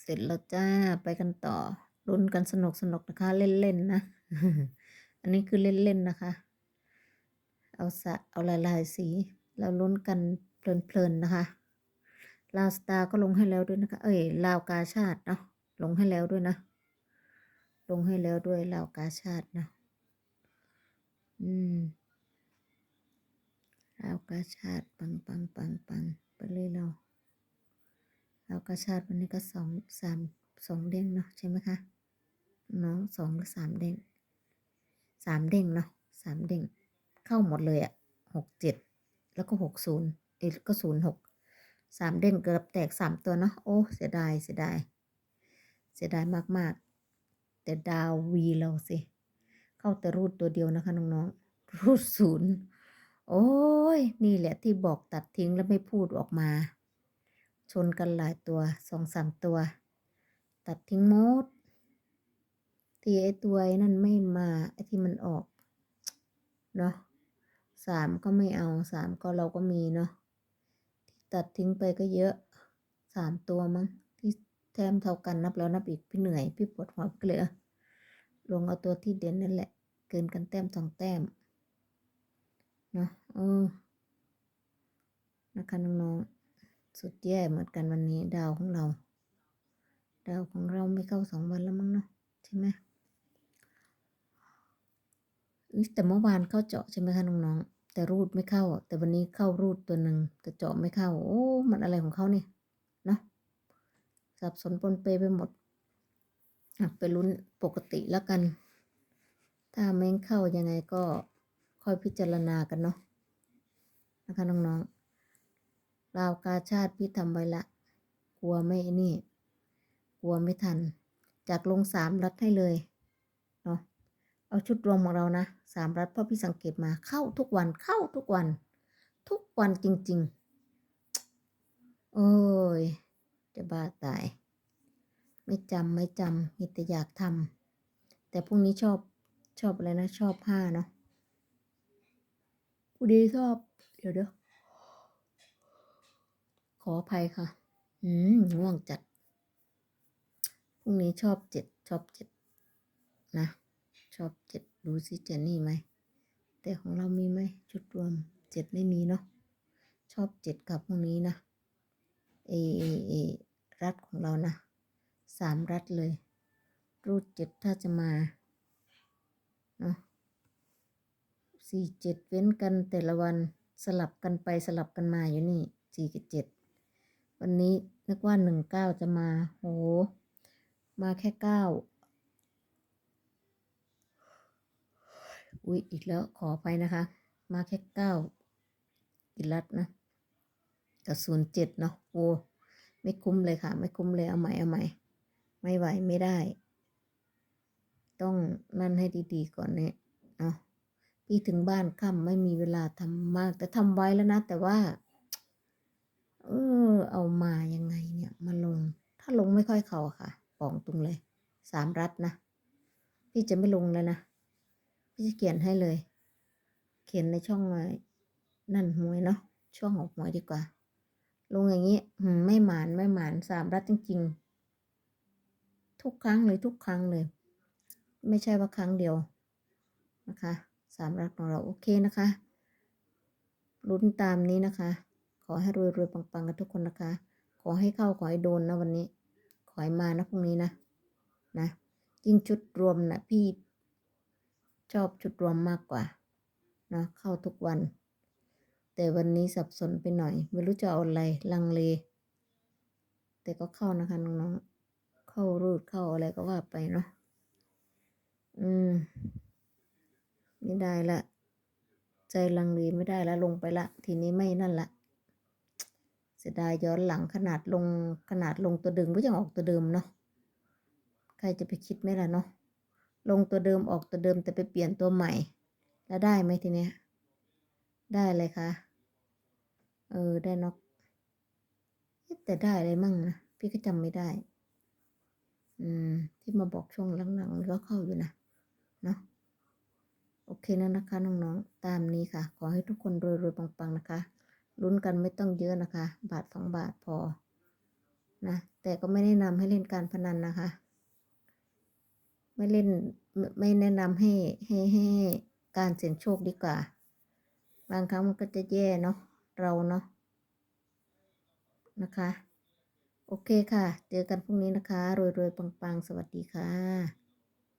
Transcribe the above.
เสร็จแล้วจ้าไปกันต่อลุ้นกันสนุกสนุกนะคะ เล่นๆนะ อันนี้คือเล่นๆนะคะ เอาสะเอาลายลายสีแล้วลุ้นกันเพลินๆนะคะลาวสตาร์ก็ลงให้แล้วด้วยนะคะ เอ้ยลาวกาชาติเนาะลงให้แล้วด้วยนะ ลงให้แล้วด้วยลาวกาชาตินะอืมลาวกาชาติปังปังปังปังไปเลยเรา เรากระชาติวันนี้ก็สองสามสองเด้งเนาะใช่ไหมคะน้องสองหรือสามเด้งสามเด้งเนาะสามเด้งเข้าหมดเลยอะหกเจ็ดแล้วก็หกศูนย์เอ็ดก็ศูนย์หกสามเด้งเกือบแตกสามตัวเนาะโอ้เสียดายเสียดายเสียดายมากๆ แต่ดาววีเราสิ เข้าแต่รูดตัวเดียวนะคะน้องๆรูดศูนย์โอ้ยนี่แหละที่บอกตัดทิ้งแล้วไม่พูดออกมา ชนกันหลายตัวสองสามตัว ตัดทิ้งหมดที่ไอตัวนั่นไม่มาไอที่มันออกเนาะสามก็ไม่เอาสามก็เราก็มีเนาะที่ตัดทิ้งไปก็เยอะสามตัวมั้งที่แทมเท่ากันนับแล้วนับอีกพี่เหนื่อยพี่ปวดหัวเกลือลงเอาตัวที่เด่นนั่นแหละ เกินกันแต้มสองแต้มเนาะเออนะคะน้องๆ สุดแย่เหมือนกันวันนี้ดาวของเรา ดาวของเราไม่เข้าสองวันแล้วมั้งเนาะใช่ไหมนี่แต่เมื่อวานเข้าเจาะใช่ไหมคะน้องๆแต่รูดไม่เข้า แต่วันนี้เข้ารูดตัวหนึ่งแต่เจาะไม่เข้า โอ้มันอะไรของเขาเนี่ยเนาะสับสนปนเปไปหมดไปลุ้นปกติแล้วกัน ถ้าแม่เข้ายังไงก็ค่อยพิจารณากันเนาะนะคะน้องๆ ราวกาชาติพี่ทำไว้ละ กลัวไม่นี่ กลัวไม่ทัน จากลงสามรัดให้เลยเนาะเอาชุดรวมของเรานะสามรัดเพราะพี่สังเกตมาเข้าทุกวันเข้าทุกวัน ทุกวันจริง ๆ โอ้ย จะบ้าตาย ไม่จำไม่จำมีแต่อยากทำแต่พรุ่งนี้ชอบชอบอะไรนะ ชอบห้าเนาะพรุ่งนี้ชอบ เดี๋ยวเดี๋ยว ออภัยค่ะ อืมง่วงจัด พรุ่งนี้ชอบเจ็ดชอบเจ็ดนะ ชอบเจ็ดดูสิเจนนี่ไหม แต่ของเรามีไหมชุดรวมเจ็ดไม่มีเนาะ ชอบเจ็ดกับพรุ่งนี้นะ เอเอเอรัดของเรานะ สามรัดเลย รูดเจ็ดถ้าจะมา เนาะสี่เจ็ดเว้นกันแต่ละวันสลับกันไปสลับกันมาอยู่นี่สี่กับเจ็ด วันนี้นึกว่าหนึ่งเก้าจะมา โห มาแค่เก้าอุ๊ย อีกแล้วขอไปนะคะ มาแค่เก้ากิรัตนะ กับศูนย์เจ็ดเนาะโอ้ไม่คุ้มเลยค่ะ ไม่คุ้มเลย เอาใหม่ เอาใหม่ ไม่ไหว ไม่ได้ ต้องนั่นให้ดีๆก่อนเนี่ยเนาพี่ถึงบ้านค่ำไม่มีเวลาทำมาก แต่ทำไว้แล้วนะ แต่ว่า อเอามายังไงเนี่ยมาลง ถ้าลงไม่ค่อยเข้าค่ะปองตรงเลย สามรัดนะ พี่จะไม่ลงแล้วนะ พี่จะเขียนให้เลย เขียนในช่องนั่นหวยเนาะ ช่องของหวยดีกว่า ลงอย่างนี้อืมไม่หมานไม่หมานสามรัดจริง ๆ ทุกครั้งเลยทุกครั้งเลย ไม่ใช่ว่าครั้งเดียวนะคะ สามรัดของเราโอเคนะคะลุ้นตามนี้นะคะ อให้รวยรวยๆปังๆกันทุกคนนะคะ ขอให้เข้าขอให้โดนนะวันนี้ ขอให้มานะพรุ่งนี้นะ นะยิ่งชุดรวมนะพี่ชอบชุดรวมมากกว่านะเข้าทุกวัน แต่วันนี้สับสนไปหน่อย ไม่รู้จะเอาอะไรลังเล แต่ก็เข้านะคะน้องๆเข้ารูดเข้าอะไรก็ว่าไปเนาะอืม ไม่ได้ละ ใจลังเลไม่ได้ละลงไปละ ทีนี้ไม่นั่นละ เสียดายย้อนหลังขนาดลงขนาดลงตัวเดิมก็ยังออกตัวเดิมเนาะใครจะไปคิดไหมล่ะเนาะลงตัวเดิมออกตัวเดิมแต่ไปเปลี่ยนตัวใหม่ แล้วได้ไหมทีเนี้ยได้เลยคะเออได้น็อกเอ๊ะแต่ได้อะไรมั่งนะพี่ก็จำไม่ได้ อืม ที่มาบอกช่วงหลังๆก็เข้าอยู่นะเนาะโอเคนะนะคะน้องๆตามนี้ค่ะ ขอให้ทุกคนรวยๆปังๆนะคะ ลุ้นกันไม่ต้องเยอะนะคะ บาทสองบาทพอนะแต่ก็ไม่แนะนำให้เล่นการพนันนะคะ ไม่เล่นไม่แนะนำให้ให้ให้การเสี่ยงโชคดีกว่า บางครั้งมันก็จะแย่เนาะเราเนาะนะคะ โอเคค่ะ เจอกันพรุ่งนี้นะคะรวยๆปังๆ สวัสดีค่ะ